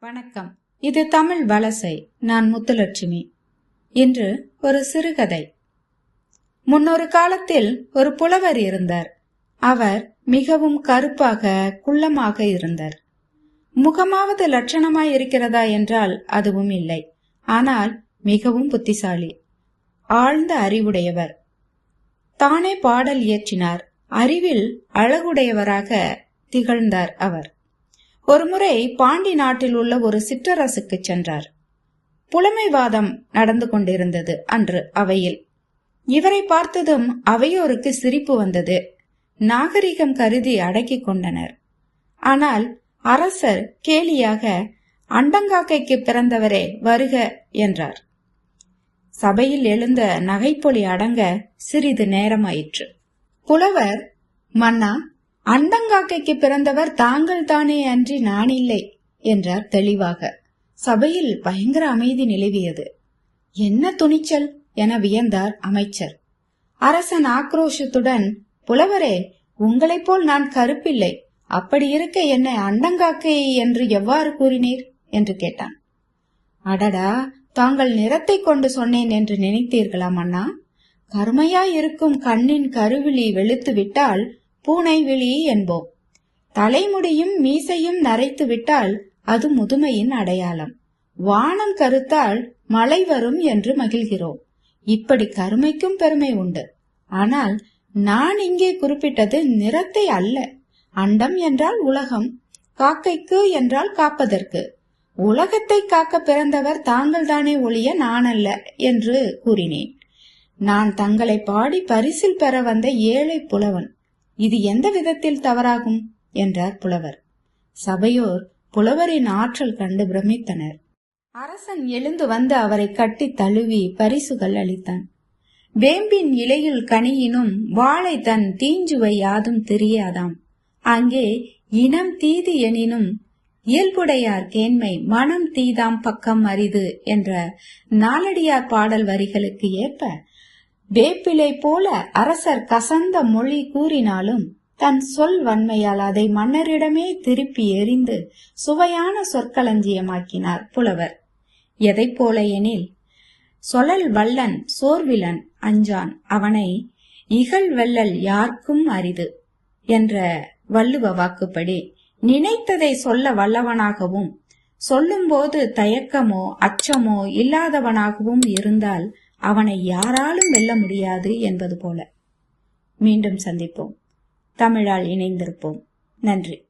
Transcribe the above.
வணக்கம். இது தமிழ் வலசை நான் முத்துலட்சுமி. இன்று ஒரு சிறுகதை. முன்னொரு காலத்தில் ஒரு புலவர் இருந்தார். அவர் மிகவும் கருப்பாக குள்ளமாக இருந்தார். முகமாவது லட்சணமாய் இருக்கிறதா என்றால் அதுவும் இல்லை. ஆனால் மிகவும் புத்திசாலி ஆழ்ந்த அறிவுடையவர். தானே பாடல் இயற்றினார். அறிவில் அழகுடையவராக திகழ்ந்தார் அவர். ஒருமுறை பாண்டி நாட்டில் உள்ள ஒரு சிற்றரசுக்கு சென்றார். புலமைவாதம் நடந்து கொண்டிருந்தது அன்று அவையில். இவரை பார்த்ததும் அவையோருக்கு சிரிப்பு வந்தது. நாகரிகம் கருதி அடக்கிக் கொண்டனர். ஆனால் அரசர் கேலியாக அண்டங்காக்கைக்கு பிறந்தவரே வருக என்றார். சபையில் எழுந்த நகைப்பொலி அடங்க சிறிது நேரமாயிற்று. புலவர் மன்னா அண்டங்காக்கைக்கு பிறந்தவர் தாங்கள் தானே அன்றி நான் இல்லை என்றார் தெளிவாக. சபையில் பயங்கர அமைதி நிலவியது. என்ன துணிச்சல் என வியந்தார் அமைச்சர். அரசன் ஆக்ரோஷத்துடன் புலவரே உங்களைப் போல் நான் கருப்பில்லை. அப்படி இருக்க என்னை அண்டங்காக்கை என்று எவ்வாறு கூறினீர்? என்று கேட்டான். அடடா தாங்கள் நிறத்தை கொண்டு சொன்னேன் என்று நினைத்தீர்களா அண்ணா கருமையாய் இருக்கும் கண்ணின் கருவிழி வெளுத்து விட்டால் பூனை விழி என்போம். தலைமுடியும் மீசையும் நரைத்து விட்டால் அது முதுமையின் அடையாளம். வானம் கருத்தால் மழை வரும் என்று மகிழ்கிறோம். இப்படி கருமைக்கும் பெருமை உண்டு. ஆனால் நான் இங்கே குறிப்பிட்டது நிறத்தை அல்ல. அண்டம் என்றால் உலகம் காக்கைக்கு என்றால் காப்பதற்கு. உலகத்தை காக்க பிறந்தவர் தாங்கள் தானே ஒழிய நான் அல்ல என்று கூறினேன். நான் தங்களை பாடி பரிசில் பெற வந்த ஏழை புலவன். இது எந்த விதத்தில் தவறாகும்? என்றார் புலவர். சபையோர் புலவரின் ஆற்றல் கண்டு பிரமித்தனர். அரசன் எழுந்து வந்து அவரை கட்டி தழுவி பரிசுகள் அளித்தான். வேம்பின் இலையில் கனியினும் வாழை தன் தீஞ்சுவை யாதும் தெரியாதாம். அங்கே இனம் தீது எனினும் இயல்புடையார் கேண்மை மனம் தீதாம் பக்கம் அரிது என்ற நாலடியார் பாடல் வரிகளுக்கு ஏற்ப வேப்பிலை போல அரசர் கசந்த மொழி கூறினாலும் தன் சொல் வன்மையால் அதை மன்னரிடமே திருப்பி எறிந்து சுவையான சொற்களஞ்சியமாக்கினார் புலவர். எதை போல எனில் சொலல் வல்லன் சோர்விலன் அஞ்சான் அவனை இகழ் வெள்ளல் யார்க்கும் அரிது என்ற வள்ளுவ வாக்குப்படி நினைத்ததை சொல்ல வல்லவனாகவும் சொல்லும்போது தயக்கமோ அச்சமோ இல்லாதவனாகவும் இருந்தால் அவனை யாராலும் வெல்ல முடியாது என்பது போல. மீண்டும் சந்திப்போம். தமிழால் இணைந்திருப்போம். நன்றி.